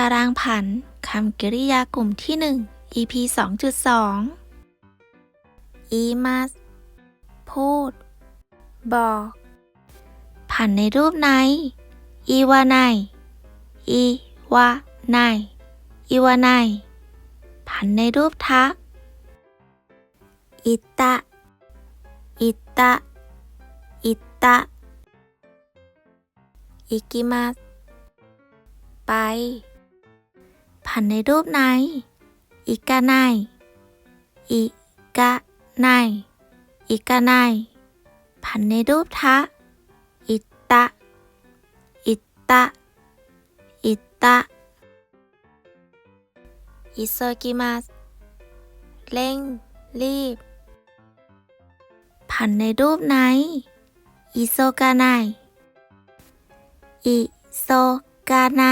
ตารางผันคำกริยากลุ่มที่ 1 EP 2.2อีมัสพูด บอก ผันในรูปในอีวาไนอีวาไนอีวาไนผันในรูปทะอิตะอิตะอิตะอิกิมัสไป ผันในรูปไหนอิกาไนอิกาไนอิกาไนผันในรูปทะ อิตะ อิตะ อิตะ อิโซกิมัสเร่ง รีบ ผันในรูปไหน อิโซกาไนอิโซกาไน